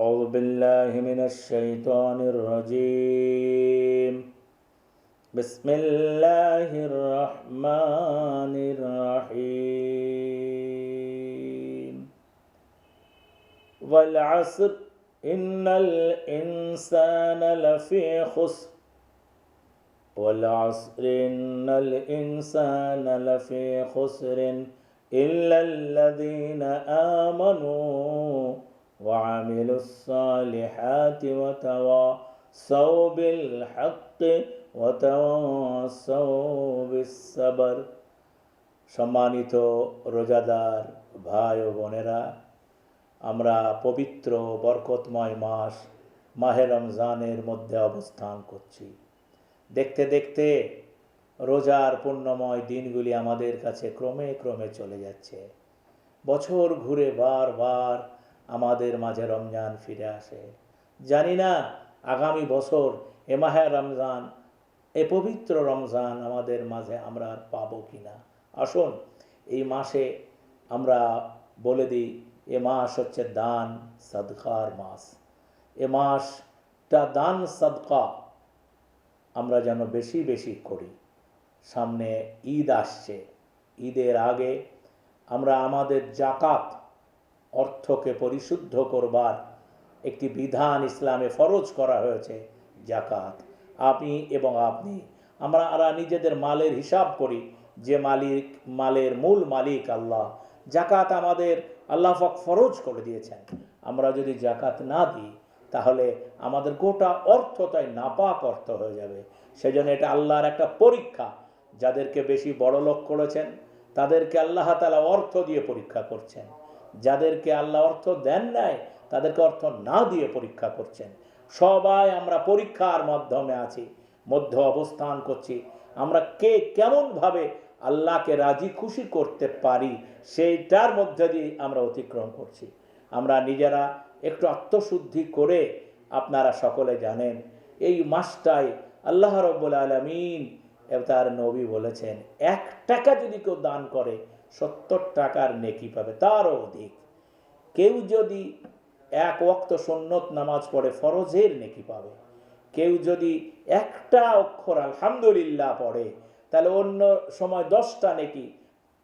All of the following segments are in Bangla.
أعوذ بالله من الشيطان الرجيم. بسم الله الرحمن الرحيم. والعصر إن الإنسان لفي خسر. والعصر إن الإنسان لفي خسر إلا الذين آمنوا. وعملوا الصالحات وتواصوا بالحق وتواصوا بالصبر সম্মানিত রোজাদার ভাই ও বোনেরা আমরা পবিত্র বরকতময় মাস মাহে রমজানের মধ্যে অবস্থান করছি দেখতে দেখতে রোজার পুণ্যময় দিনগুলি আমাদের কাছে ক্রমে ক্রমে চলে যাচ্ছে বছর ঘুরে বারবার আমাদের মাঝে রমজান ফিরে আসে। জানি না আগামী বছর এ মাহে রমজান, এ পবিত্র রমজান আমাদের মাঝে আমরা আর পাবো কি না আসুন, এই মাসে আমরা বলে দিই, এ মাস হচ্ছে দান সদকার মাস। এ মাসটা দান সদকা আমরা যেন বেশি বেশি করি। সামনে ঈদ আসছে। ঈদের আগে আমরা আমাদের জাকাত অর্থকে পরিশুদ্ধ করবার একটি বিধান ইসলামে ফরজ করা হয়েছে জাকাত আপনি এবং আপনি, আমরা নিজেদের মালের হিসাব করি, যে মালিক, মালের মূল মালিক আল্লাহ। জাকাত আমাদের আল্লাহ পাক ফরজ করে দিয়েছেন। আমরা যদি জাকাত না দিই, তাহলে আমাদের গোটা অর্থ তাই নাপাক অর্থ হয়ে যাবে। সেজন্য এটা আল্লাহর একটা পরীক্ষা। যাদেরকে বেশি বড় লোক করেছেন, তাদেরকে আল্লাহ তালা অর্থ দিয়ে পরীক্ষা করছেন। যাদেরকে আল্লাহ অর্থ দেন নাই, তাদেরকে অর্থ না দিয়ে পরীক্ষা করছেন। সবাই আমরা পরীক্ষার মাধ্যমে আছি, মধ্য অবস্থান করছি। আমরা কে কেমনভাবে আল্লাহকে রাজি খুশি করতে পারি, সেইটার মধ্যে দিয়ে আমরা অতিক্রম করছি। আমরা নিজেরা একটু আত্মশুদ্ধি করে আপনারা সকলে জানেন, এই মাসটায় আল্লাহ রব্বুল আলমিন তার নবী বলেছেন, এক টাকা যদি কেউ দান করে সত্তর টাকার নেকি পাবে তারও অধিক। কেউ যদি এক ওক্ত সন্নত নামাজ পড়ে, ফরজের নেকি পাবে। কেউ যদি একটা অক্ষর আলহামদুলিল্লাহ পড়ে, তাহলে অন্য সময় দশটা নেকি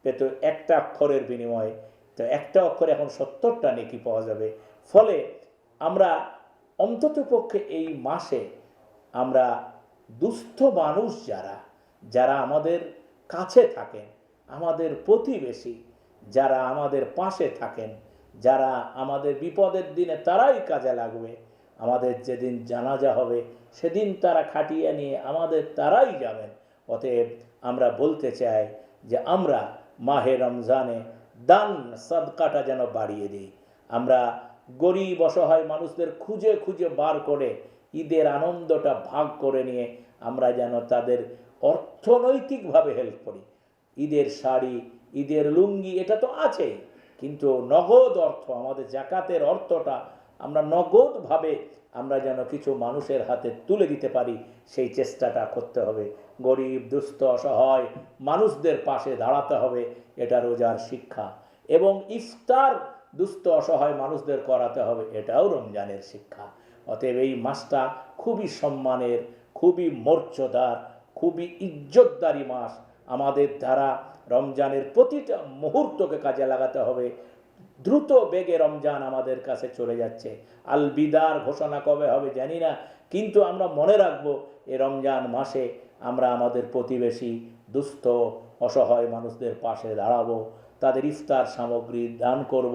পেত একটা অক্ষরের বিনিময়ে। তো একটা অক্ষরে এখন সত্তরটা নেকি পাওয়া যাবে। ফলে আমরা অন্তত পক্ষে এই মাসে আমরা দুস্থ মানুষ যারা যারা আমাদের কাছে থাকেন আমাদের প্রতিবেশী যারা আমাদের পাশে থাকেন, যারা আমাদের বিপদের দিনে তারাই কাজে লাগবে, আমাদের যেদিন জানাজা হবে সেদিন তারা খাটিয়ে নিয়ে আমাদের তারাই যাবেন। অতএব আমরা বলতে চাই যে আমরা মাহে রমজানে দান সদকাটা যেন বাড়িয়ে দিই। আমরা গরিব অসহায় মানুষদের খুঁজে খুঁজে বার করে ঈদের আনন্দটা ভাগ করে নিয়ে আমরা যেন তাদের অর্থনৈতিকভাবে হেল্প করি। ঈদের শাড়ি, ঈদের লুঙ্গি, এটা তো আছেই কিন্তু নগদ অর্থ, আমাদের জাকাতের অর্থটা আমরা নগদভাবে আমরা যেন কিছু মানুষের হাতে তুলে দিতে পারি, সেই চেষ্টাটা করতে হবে। গরিব, দুস্থ, অসহায় মানুষদের পাশে দাঁড়াতে হবে, এটা রোজার শিক্ষা। এবং ইফতার দুস্থ, অসহায় মানুষদের করাতে হবে, এটাও রমজানের শিক্ষা। অতএব এই মাসটা খুবই সম্মানের, খুবই মর্যাদার, খুবই ইজ্জতদারি মাস। আমাদের দ্বারা রমজানের প্রতিটা মুহূর্তকে কাজে লাগাতে হবে দ্রুত বেগে রমজান আমাদের কাছে চলে যাচ্ছে আল বিদার ঘোষণা কবে হবে জানি না, কিন্তু আমরা মনে রাখব এ রমজান মাসে আমরা আমাদের প্রতিবেশী, দুস্থ, অসহায় মানুষদের পাশে দাঁড়াবো, তাদের ইফতার সামগ্রী দান করব।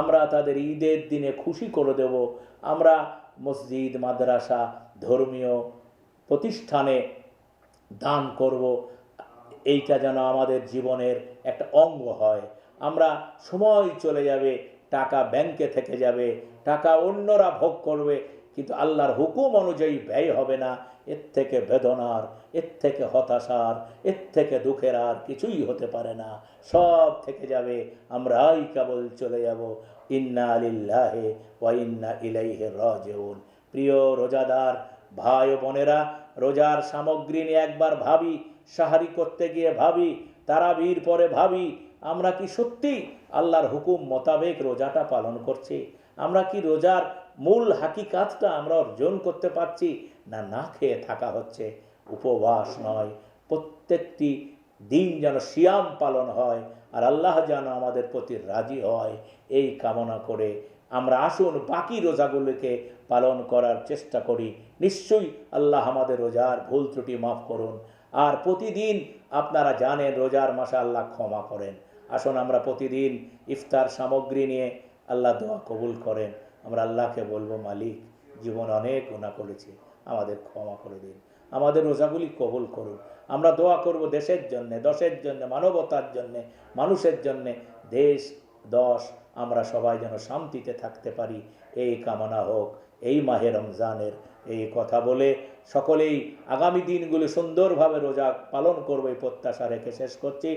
আমরা তাদের ঈদের দিনে খুশি করে দেব, আমরা মসজিদ, মাদ্রাসা, ধর্মীয় প্রতিষ্ঠানে দান করব এইটা যেন আমাদের জীবনের একটা অঙ্গ হয়। আমরা সময় চলে যাবে, টাকা ব্যাংকে থেকে যাবে, টাকা অন্যরা ভোগ করবে, কিন্তু আল্লাহর হুকুম অনুযায়ী ব্যয় হবে না। এর থেকে বেদনার, এর থেকে হতাশার, এর থেকে দুঃখের আর কিছুই হতে পারে না। সব থেকে যাবে, আমরাই কেবল চলে যাব। ইন্না আলিল্লাহে ওয়া ইন্না ইলাইহে রাজিউন। প্রিয় রোজাদার ভাই বোনেরা, রোজার সামগ্রী নিয়ে একবার ভাবি সাহারি করতে গিয়ে ভাবি, তারাবির পরে ভাবি, আমরা কি সত্যি আল্লাহর হুকুম মোতাবেক রোজাটা পালন করছি? আমরা কি রোজার মূল হাকিকাতটা আমরা অর্জন করতে পারছি না না খেয়ে থাকা হচ্ছে? উপবাস নয়, প্রত্যেকটি দিন যেন সিয়াম পালন হয় আর আল্লাহ যেন আমাদের প্রতি রাজি হয়, এই কামনা করে আমরা আসুন বাকি রোজাগুলোকে পালন করার চেষ্টা করি। নিশ্চয়ই আল্লাহ আমাদের রোজার ভুল ত্রুটি মাফ করুন। আর প্রতিদিন আপনারা জানেন, রোজার মাসে আল্লাহ ক্ষমা করেন। আসুন আমরা প্রতিদিন ইফতার সামগ্রী নিয়ে আল্লাহ দোয়া কবুল করেন। আমরা আল্লাহকে বলব, মালিক, জীবন অনেক গুণা করেছি, আমাদের ক্ষমা করে দিন। আমাদের রোজাগুলি কবুল করুন। আমরা দোয়া করব দেশের জন্যে, দশের জন্য, মানবতার জন্যে, মানুষের জন্যে। দেশ, দশ, আমরা সবাই যেন শান্তিতে থাকতে পারি। এই কামনা হোক। এই মাহে রমজানের এই কথা বলে সকলেই আগামী দিনগুলো সুন্দরভাবে রোজা পালন করবে প্রত্যাশা রেখে শেষ করছি।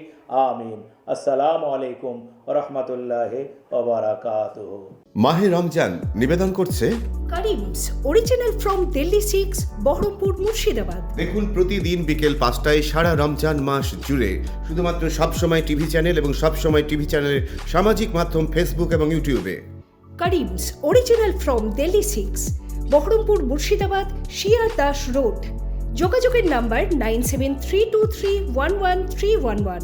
আমিন। আসসালামু আলাইকুম রহমতুল্লাহ ওবরাকাতুহ মাহে রমজান নিবেদন করছে Karim's original from Delhi six Baharampur Murshidabad দেখুন প্রতিদিন বিকেল পাঁচটায় সারা রমজান মাস জুড়ে শুধুমাত্র সবসময় টিভি চ্যানেল এবং সবসময় টিভি চ্যানেলের সামাজিক মাধ্যম ফেসবুক এবং ইউটিউবে Karim's original from Delhi six Baharampur Murshidabad shear Das road যোগাযোগের number nine seven three two three one one three one one